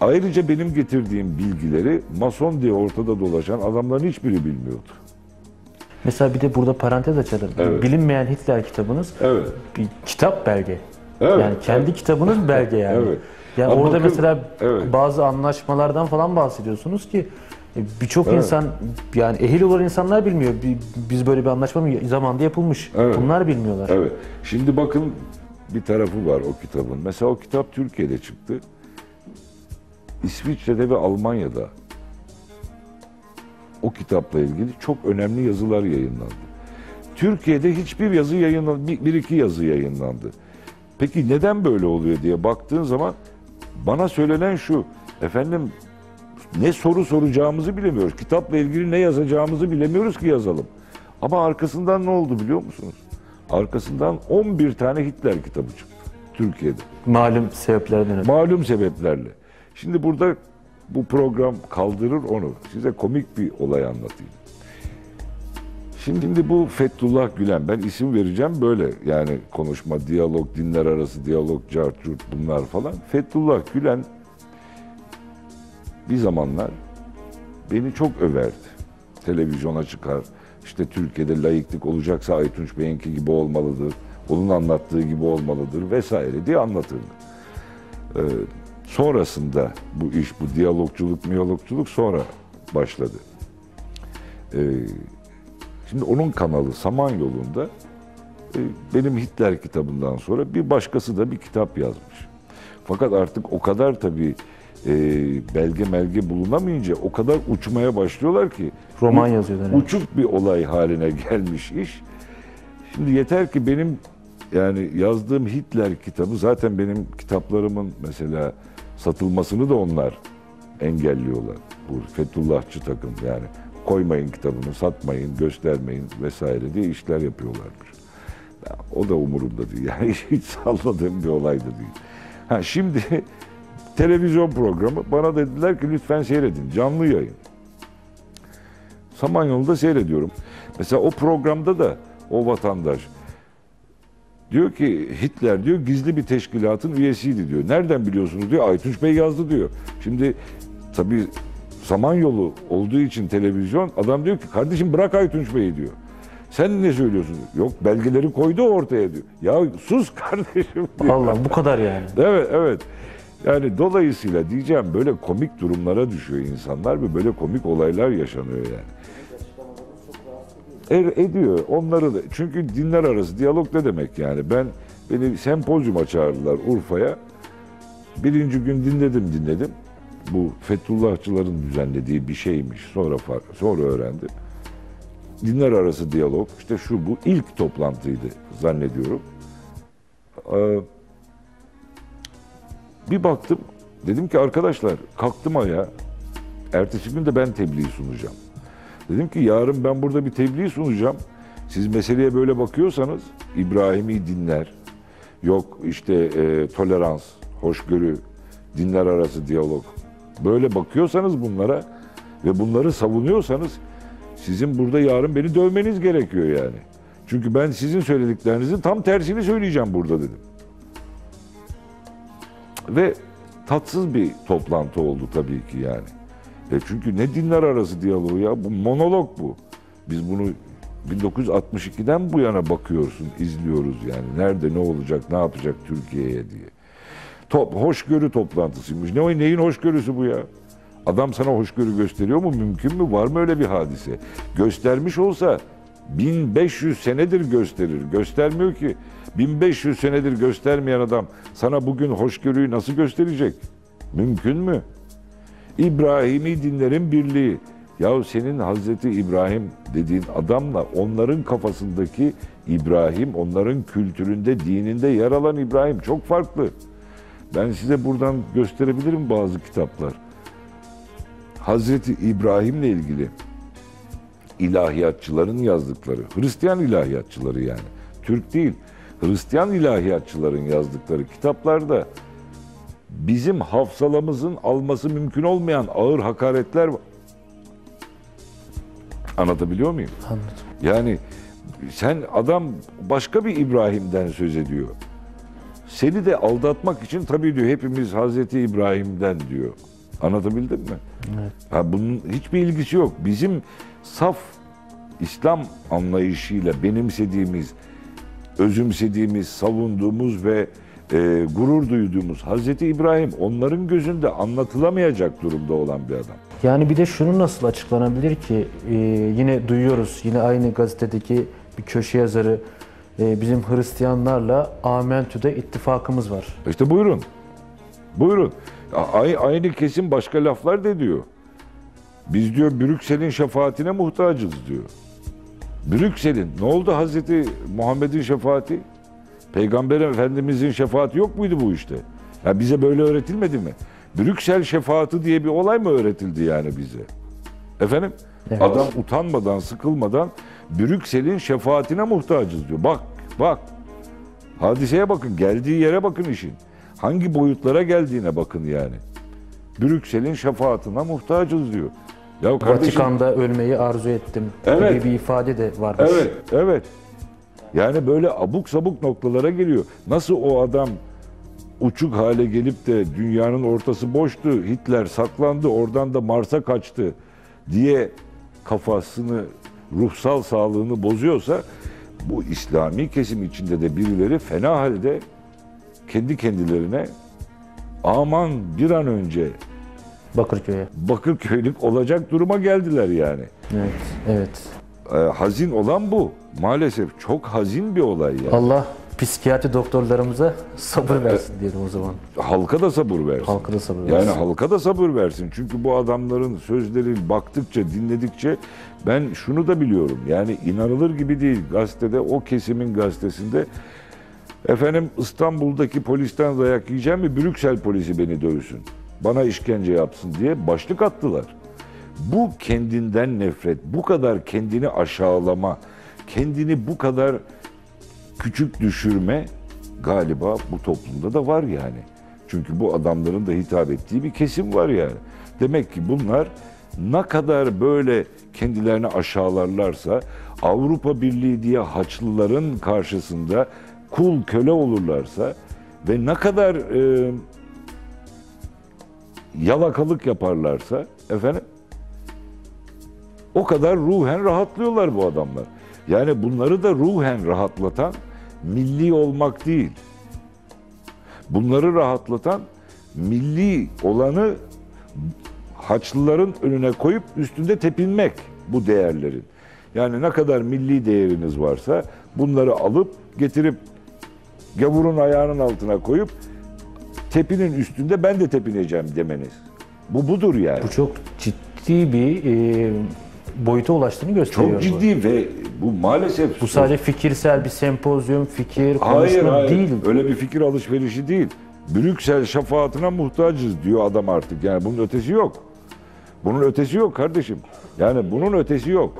Ayrıca benim getirdiğim bilgileri Mason diye ortada dolaşan adamların hiçbiri bilmiyordu. Mesela bir de burada parantez açalım. Evet. Bilinmeyen Hitler kitabınız Evet. bir kitap belge. Evet, yani kendi evet. kitabınız belge yani. Evet. Yani Ama orada bakın- mesela evet. bazı anlaşmalardan falan bahsediyorsunuz ki e, birçok Evet. insan yani ehil olan insanlar bilmiyor. Bi- Biz böyle bir anlaşma mı zamanda yapılmış. Evet. Bunlar bilmiyorlar. Evet. Şimdi bakın bir tarafı var o kitabın. Mesela o kitap Türkiye'de çıktı. İsviçre'de ve Almanya'da o kitapla ilgili çok önemli yazılar yayınlandı. Türkiye'de hiçbir yazı yayınlandı, bir, bir iki yazı yayınlandı. Peki neden böyle oluyor diye baktığın zaman bana söylenen şu, efendim ne soru soracağımızı bilemiyoruz. Kitapla ilgili ne yazacağımızı bilemiyoruz ki yazalım. Ama arkasından ne oldu biliyor musunuz? Arkasından 11 tane Hitler kitabı çıktı Türkiye'de. Malum sebeplerden ötürü. Malum sebeplerle. Şimdi burada bu program kaldırır onu. Size komik bir olay anlatayım. Şimdi bu Fethullah Gülen, ben isim vereceğim böyle yani konuşma, diyalog, dinler arası diyalog, cart, bunlar falan. Fethullah Gülen bir zamanlar beni çok överdi. Televizyona çıkar, işte Türkiye'de laiklik olacaksa Aytunç Bey'inki gibi olmalıdır, onun anlattığı gibi olmalıdır vesaire diye anlatırdı. Ee, sonrasında bu iş, bu diyalogculuk, miyologculuk sonra başladı. Ee, şimdi onun kanalı Samanyolu'nda e, benim Hitler kitabından sonra bir başkası da bir kitap yazmış. Fakat artık o kadar tabii e, belge melge bulunamayınca o kadar uçmaya başlıyorlar ki Roman yazıyor dönem. uçuk bir olay haline gelmiş iş. Şimdi yeter ki benim yani yazdığım Hitler kitabı zaten benim kitaplarımın mesela satılmasını da onlar engelliyorlar. Bu Fethullahçı takım yani koymayın kitabını, satmayın, göstermeyin vesaire diye işler yapıyorlarmış. Ya, O da umurumda değil. Yani hiç salladığım bir olay da değil. Ha şimdi televizyon programı bana dediler ki lütfen seyredin. Canlı yayın. Samanyolu'da seyrediyorum. Mesela o programda da o vatandaş diyor ki Hitler diyor gizli bir teşkilatın üyesiydi diyor. Nereden biliyorsunuz diyor. Aytunç Bey yazdı diyor. Şimdi tabii Samanyolu olduğu için televizyon adam diyor ki kardeşim bırak Aytunç Bey'i diyor. Sen ne söylüyorsun? Yok belgeleri koydu ortaya diyor. Ya sus kardeşim diyor. Allah bu kadar yani. Evet, evet. Yani dolayısıyla diyeceğim böyle komik durumlara düşüyor insanlar ve böyle komik olaylar yaşanıyor yani. Er, ediyor onları da. Çünkü dinler arası diyalog ne demek yani? Ben beni sempozyuma çağırdılar Urfa'ya. Birinci gün dinledim dinledim. Bu Fethullahçıların düzenlediği bir şeymiş. Sonra sonra öğrendim. Dinler arası diyalog işte şu bu ilk toplantıydı zannediyorum. Ee, bir baktım, dedim ki arkadaşlar kalktım ayağa. Ertesi gün de ben tebliğ sunacağım. Dedim ki yarın ben burada bir tebliğ sunacağım. Siz meseleye böyle bakıyorsanız İbrahim'i dinler, yok işte e, tolerans, hoşgörü, dinler arası diyalog. Böyle bakıyorsanız bunlara ve bunları savunuyorsanız sizin burada yarın beni dövmeniz gerekiyor yani. Çünkü ben sizin söylediklerinizin tam tersini söyleyeceğim burada dedim. Ve tatsız bir toplantı oldu tabii ki yani. E çünkü ne dinler arası diyaloğu ya bu monolog bu. Biz bunu 1962'den bu yana bakıyorsun, izliyoruz yani. Nerede ne olacak, ne yapacak Türkiye'ye diye. Top, hoşgörü toplantısıymış. Ne neyin hoşgörüsü bu ya? Adam sana hoşgörü gösteriyor mu? Mümkün mü? Var mı öyle bir hadise? Göstermiş olsa 1500 senedir gösterir. Göstermiyor ki. 1500 senedir göstermeyen adam sana bugün hoşgörüyü nasıl gösterecek? Mümkün mü? İbrahimi dinlerin birliği. Ya senin Hazreti İbrahim dediğin adamla onların kafasındaki İbrahim, onların kültüründe, dininde yer alan İbrahim çok farklı. Ben size buradan gösterebilirim bazı kitaplar. Hazreti İbrahim'le ilgili ilahiyatçıların yazdıkları, Hristiyan ilahiyatçıları yani, Türk değil, Hristiyan ilahiyatçıların yazdıkları kitaplarda bizim hafsalamızın alması mümkün olmayan ağır hakaretler var. Anlatabiliyor muyum? Anladım. Yani sen adam başka bir İbrahim'den söz ediyor. Seni de aldatmak için tabii diyor hepimiz Hazreti İbrahim'den diyor. Anlatabildim mi? Evet. Ha, bunun hiçbir ilgisi yok. Bizim saf İslam anlayışıyla benimsediğimiz, özümsediğimiz, savunduğumuz ve e, gurur duyduğumuz Hazreti İbrahim onların gözünde anlatılamayacak durumda olan bir adam. Yani bir de şunu nasıl açıklanabilir ki Ee, yine duyuyoruz yine aynı gazetedeki bir köşe yazarı e, bizim Hristiyanlarla Amentü'de ittifakımız var. İşte buyurun. Buyurun. Aynı kesim başka laflar da diyor. Biz diyor Brüksel'in şefaatine muhtacız diyor. Brüksel'in ne oldu Hazreti Muhammed'in şefaati? Peygamber Efendimizin şefaati yok muydu bu işte? Ya bize böyle öğretilmedi mi? Brüksel şefaati diye bir olay mı öğretildi yani bize? Efendim? Evet. Adam utanmadan, sıkılmadan Brüksel'in şefaatine muhtacız diyor. Bak, bak. Hadiseye bakın, geldiği yere bakın işin. Hangi boyutlara geldiğine bakın yani. Brüksel'in şefaatine muhtacız diyor. Ya kardeşim, Vatikan'da ölmeyi arzu ettim Evet. gibi bir ifade de varmış. Evet, evet. Yani böyle abuk sabuk noktalara geliyor. Nasıl o adam uçuk hale gelip de dünyanın ortası boştu, Hitler saklandı, oradan da Mars'a kaçtı diye kafasını, ruhsal sağlığını bozuyorsa bu İslami kesim içinde de birileri fena halde kendi kendilerine aman bir an önce Bakırköy'e. Bakırköylük olacak duruma geldiler yani. Evet, evet. Ee, hazin olan bu. Maalesef çok hazin bir olay yani. Allah psikiyatri doktorlarımıza sabır versin diyelim o zaman. Halka da sabır versin. Halka da sabır Yani versin. halka da sabır versin. Çünkü bu adamların sözleri baktıkça, dinledikçe ben şunu da biliyorum. Yani inanılır gibi değil. Gazetede, o kesimin gazetesinde efendim İstanbul'daki polisten dayak yiyeceğim mi Brüksel polisi beni dövsün. Bana işkence yapsın diye başlık attılar. Bu kendinden nefret, bu kadar kendini aşağılama, kendini bu kadar küçük düşürme galiba bu toplumda da var yani. Çünkü bu adamların da hitap ettiği bir kesim var yani. Demek ki bunlar ne kadar böyle kendilerini aşağılarlarsa Avrupa Birliği diye Haçlıların karşısında kul köle olurlarsa ve ne kadar e, yalakalık yaparlarsa efendim o kadar ruhen rahatlıyorlar bu adamlar. Yani bunları da ruhen rahatlatan milli olmak değil. Bunları rahatlatan milli olanı Haçlıların önüne koyup üstünde tepinmek bu değerlerin. Yani ne kadar milli değeriniz varsa bunları alıp getirip gavurun ayağının altına koyup tepinin üstünde ben de tepineceğim demeniz. Bu budur yani. Bu çok ciddi bir e, boyuta ulaştığını gösteriyor. Çok bu. ciddi ve bu maalesef Bu sadece fikirsel bir sempozyum, fikir, hayır, hayır. değil. Öyle bir fikir alışverişi değil. Brüksel şefaatine muhtacız diyor adam artık. Yani bunun ötesi yok. Bunun ötesi yok kardeşim. Yani bunun ötesi yok.